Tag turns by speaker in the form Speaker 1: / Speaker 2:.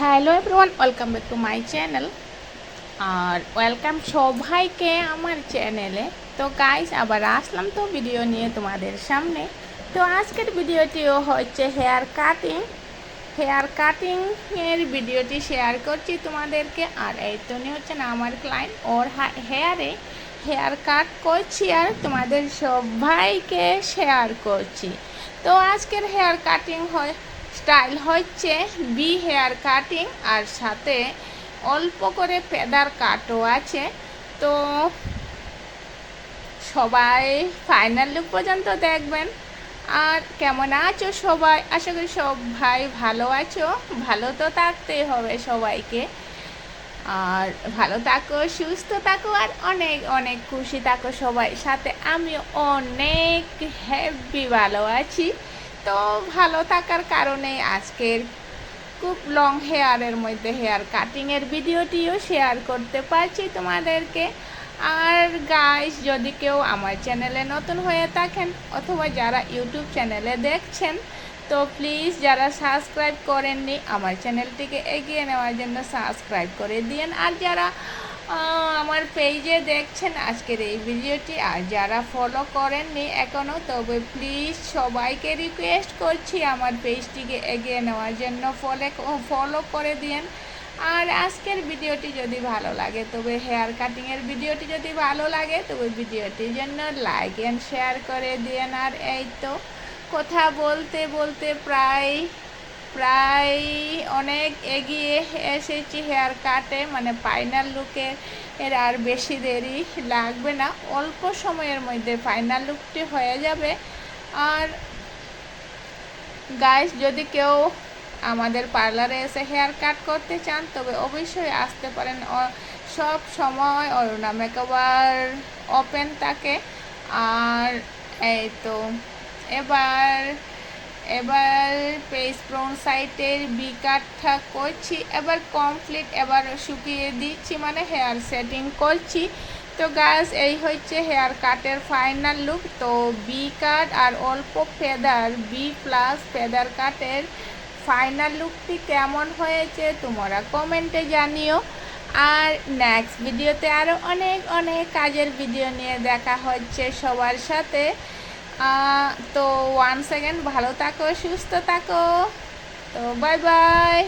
Speaker 1: Hello everyone welcome back to my channel R welcome সবাইকে আমার চ্যানেলে তো গাইস আবার আসলাম তো ভিডিও নিয়ে তোমাদের সামনে। তো আজকের ভিডিওটিও হচ্ছে হেয়ার কাটিং হেয়ার কাটিং এর ভিডিওটি শেয়ার করছি তোমাদেরকে। আর এই তো নিয়ে হচ্ছে না, আমার ক্লায়েন্ট ওর হেয়ারে হেয়ার কাট করছি আর তোমাদের সবাইকে শেয়ার করছি। তো আজকের হেয়ার কাটিং হয় স্টাইল হচ্ছে বি হেয়ার কাটিং আর সাথে অল্প করে ফেদার কাটও আছে। তো সবাই ফাইনাল লুক পর্যন্ত দেখবেন। আর কেমন আছো সবাই? আশা করি সব ভাই ভালো আছো। ভালো তো থাকতেই হবে সবাইকে। আর ভালো থাকো, সুস্থ থাকো, আর অনেক অনেক খুশি থাকো সবাই। সাথে আমি অনেক হ্যাপি ভালো আছি। তো ভালো থাকার কারণে আজকের খুব লং হেয়ারের মধ্যে হেয়ার কাটিংয়ের ভিডিওটিও শেয়ার করতে পারছি তোমাদেরকে। আর গাইস যদি কেউ আমার চ্যানেলে নতুন হয়ে থাকেন অথবা যারা ইউটিউব চ্যানেলে দেখছেন, তো প্লিজ যারা সাবস্ক্রাইব করেননি, আমার চ্যানেলটিকে এগিয়ে নেওয়ার জন্য সাবস্ক্রাইব করে দিন আর যারা আমার পেজে দেখছেন আজকের এই ভিডিওটি আর যারা ফলো করেননি এখনও তবে প্লিজ সবাইকে রিকোয়েস্ট করছি আমার পেজটিকে এগিয়ে নেওয়ার জন্য। ফলে ফলো করে দিন আর আজকের ভিডিওটি যদি ভালো লাগে, তবে হেয়ার কাটিংয়ের ভিডিওটি যদি ভালো লাগে, তবে ভিডিওটির জন্য লাইক অ্যান্ড শেয়ার করে দিন আর এই তো, কথা বলতে বলতে প্রায় প্রায় অনেক এগিয়ে এসেছি হেয়ার কাটে মানে ফাইনাল লুকে এর আর বেশি দেরি লাগবে না। অল্প সময়ের মধ্যে ফাইনাল লুকটি হয়ে যাবে। আর গাইস যদি কেউ আমাদের পার্লারে এসে হেয়ার কাট করতে চান, তবে অবশ্যই আসতে পারেন। সব সময় অরুণা মেকওভার ওপেন থাকে। আর এই তো, এবার এবার পেস ব্রাউন সাইটের বি কাটটা করছি, এবার কমপ্লিট এবার শুকিয়ে দিচ্ছি মানে হেয়ার সেটিং করছি। তো গাছ এই হচ্ছে হেয়ার কাটের ফাইনাল লুক তো বি কাট আর অল্প ফেদার বি প্লাস ফেদার কাটের ফাইনাল লুকটি কেমন হয়েছে তোমরা কমেন্টে জানিও। আর নেক্সট ভিডিওতে আরও অনেক অনেক কাজের ভিডিও নিয়ে দেখা হচ্ছে সবার সাথে। তো ওয়ান সেকেন্ড ভালো থাকো সুস্থ থাকো। তো বাই বাই